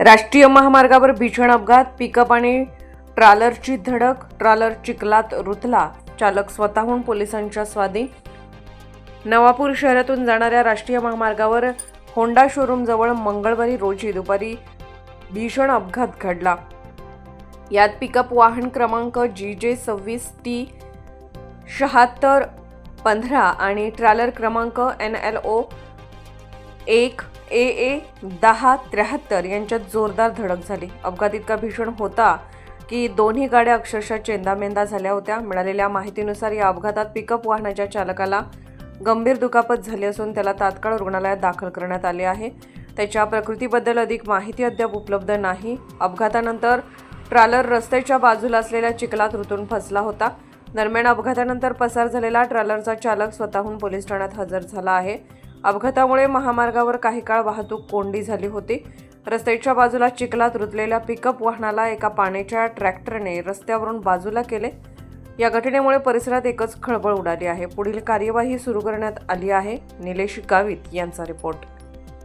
राष्ट्रीय महामार्गावर भीषण अपघात पिकअप आणि ट्रालरची धडक ट्रालर चिखलात रुतला. चालक स्वतःहून पोलिसांच्या स्वादी नवापूर शहरातून जाणाऱ्या राष्ट्रीय महामार्गावर होंडा शोरूमजवळ मंगळवारी रोजी दुपारी भीषण अपघात घडला. यात पिकअप वाहन क्रमांक जी जे सव्वीस टी शहात्तर पंधरा आणि ट्रॅलर क्रमांक एन एल ओ एक ए ए दहा त्र्याहत्तर यांच्यात जोरदार धडक झाली. अपघात इतका भीषण होता की दोन्ही गाड्या अक्षरशः चेंदामेंदा झाल्या होत्या. मिळालेल्या माहितीनुसार या अपघातात पिकअप वाहनाच्या चालकाला गंभीर दुखापत झाली असून त्याला तात्काळ रुग्णालयात दाखल करण्यात आले आहे. त्याच्या प्रकृतीबद्दल अधिक माहिती अद्याप उपलब्ध नाही. अपघातानंतर ट्रॅलर रस्त्याच्या बाजूला असलेल्या चिखलात रुतून फसला होता. दरम्यान अपघातानंतर पसार झालेला ट्रॅलरचा चालक स्वतःहून पोलीस ठाण्यात हजर झाला आहे. अपघातामुळे महामार्गावर काही काळ वाहतूक कोंडी झाली होती. रस्त्याच्या बाजूला चिखलात रुतलेल्या पिकअप वाहनाला एका पाण्याच्या ट्रॅक्टरने रस्त्यावरून बाजूला केले. या घटनेमुळे परिसरात एकच खळबळ उडाली आहे. पुढील कार्यवाही सुरू करण्यात आली आहे. निलेश गावित यांचा रिपोर्ट.